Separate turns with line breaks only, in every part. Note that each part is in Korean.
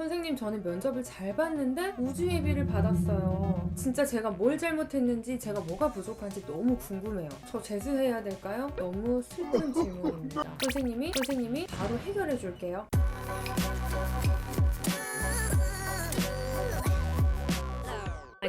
선생님 저는 면접을 잘 봤는데 우주 예비를 받았어요. 진짜 제가 뭘 잘못했는지 제가 뭐가 부족한지 너무 궁금해요. 저 재수해야 될까요? 너무 슬픈 질문입니다. 선생님이 선생님이 바로 해결해 줄게요.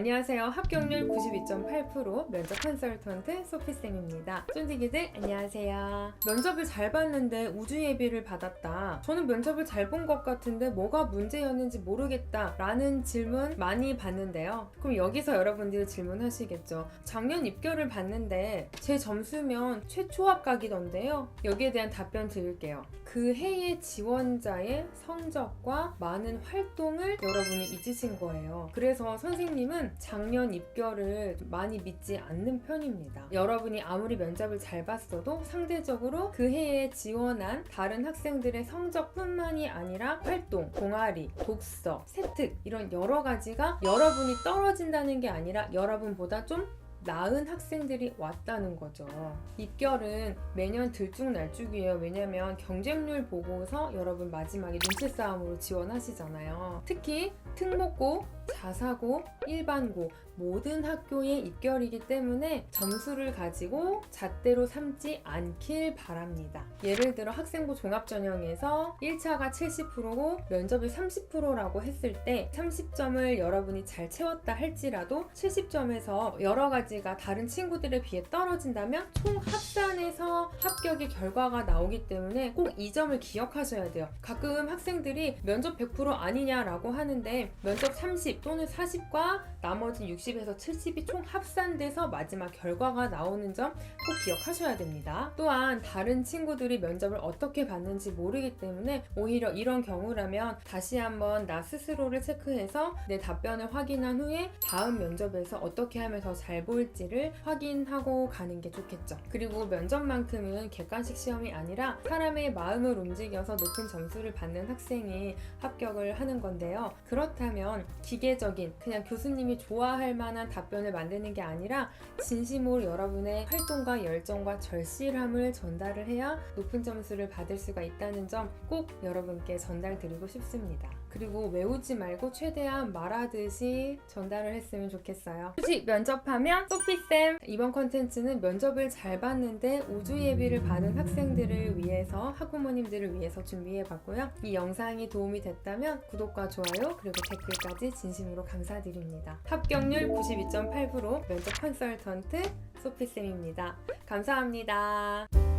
안녕하세요. 합격률 92.8% 면접 컨설턴트 소피쌤입니다. 쫀디기들 안녕하세요. 면접을 잘 봤는데 우주 예비를 받았다. 저는 면접을 잘 본 것 같은데 뭐가 문제였는지 모르겠다. 라는 질문 많이 받는데요. 그럼 여기서 여러분들이 질문하시겠죠. 작년 입결을 봤는데 제 점수면 최초 합격이던데요. 여기에 대한 답변 드릴게요. 그 해의 지원자의 성적과 많은 활동을 여러분이 잊으신 거예요. 그래서 선생님은 작년 입결을 많이 믿지 않는 편입니다. 여러분이 아무리 면접을 잘 봤어도 상대적으로 그 해에 지원한 다른 학생들의 성적뿐만이 아니라 활동, 동아리, 독서, 세특 이런 여러 가지가 여러분이 떨어진다는 게 아니라 여러분보다 좀 나은 학생들이 왔다는 거죠. 입결은 매년 들쭉날쭉이에요. 왜냐면 경쟁률 보고서 여러분 마지막에 눈치 싸움으로 지원하시잖아요. 특히 특목고, 자사고, 일반고 모든 학교의 입결이기 때문에 점수를 가지고 잣대로 삼지 않길 바랍니다. 예를 들어 학생부 종합전형에서 1차가 70%고 면접이 30%라고 했을 때 30점을 여러분이 잘 채웠다 할지라도 70점에서 여러 가지 가 다른 친구들에 비해 떨어진다면 총 합산해서 합격의 결과가 나오기 때문에 꼭 이 점을 기억하셔야 돼요. 가끔 학생들이 면접 100% 아니냐라고 하는데 면접 30 또는 40과 나머지 60에서 70이 총 합산돼서 마지막 결과가 나오는 점 꼭 기억하셔야 됩니다. 또한 다른 친구들이 면접을 어떻게 봤는지 모르기 때문에 오히려 이런 경우라면 다시 한번 나 스스로를 체크해서 내 답변을 확인한 후에 다음 면접에서 어떻게 하면 더 잘 보일 지를 확인하고 가는 게 좋겠죠. 그리고 면접만큼은 객관식 시험이 아니라 사람의 마음을 움직여서 높은 점수를 받는 학생이 합격을 하는 건데요. 그렇다면 기계적인 그냥 교수님이 좋아할 만한 답변을 만드는 게 아니라 진심으로 여러분의 활동과 열정과 절실함을 전달을 해야 높은 점수를 받을 수가 있다는 점 꼭 여러분께 전달드리고 싶습니다. 그리고 외우지 말고 최대한 말하듯이 전달을 했으면 좋겠어요. 솔직히 면접하면 소피쌤 이번 컨텐츠는 면접을 잘 봤는데 우주 예비를 받은 학생들을 위해서 학부모님들을 위해서 준비해봤고요. 이 영상이 도움이 됐다면 구독과 좋아요 그리고 댓글까지 진심으로 감사드립니다. 합격률 92.8% 면접 컨설턴트 소피쌤입니다. 감사합니다.